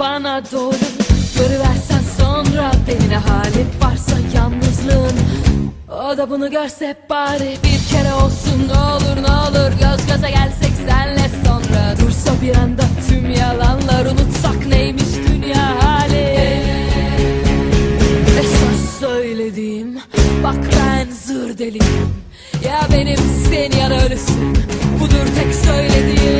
bana doğru. Görüversen sonra beni ne hali varsa yalnızlığın. O da bunu görse bari bir kere olsun. Ne olur ne olur Göz göze gelsek senle sonra. Dursa bir anda tüm yalanlar unutsak neymiş dünya hali? Esas söylediğim Bak ben zır deliyim. Ya benimsin ya da ölüsün. Budur tek söylediğim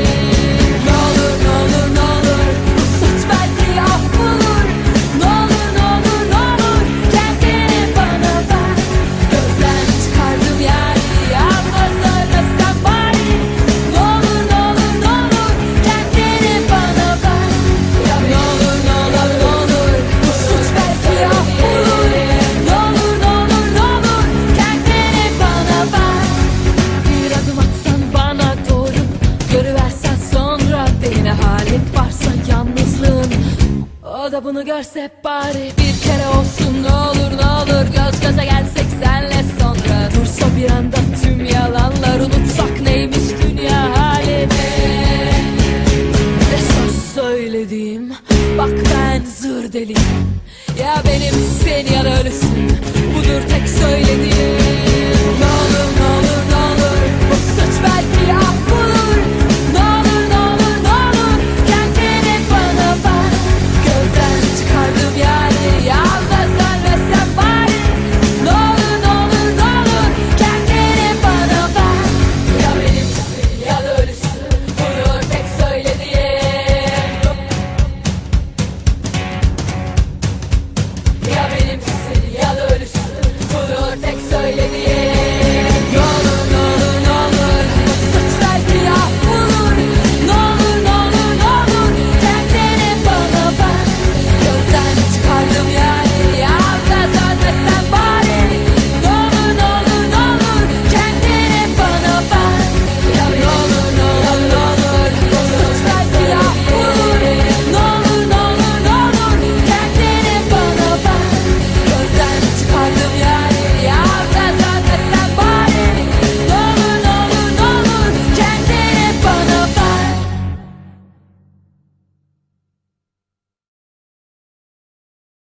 O da bunu görse bari Bir kere olsun. Ne olur ne olur Göz göze gelsek senle sonra. Dursa bir anda tüm yalanlar Unutsak neymiş dünya halini Ne söz söylediğim Bak ben zır deliyim Ya benim benimsin ya da ölüsün. Budur tek söylediğim.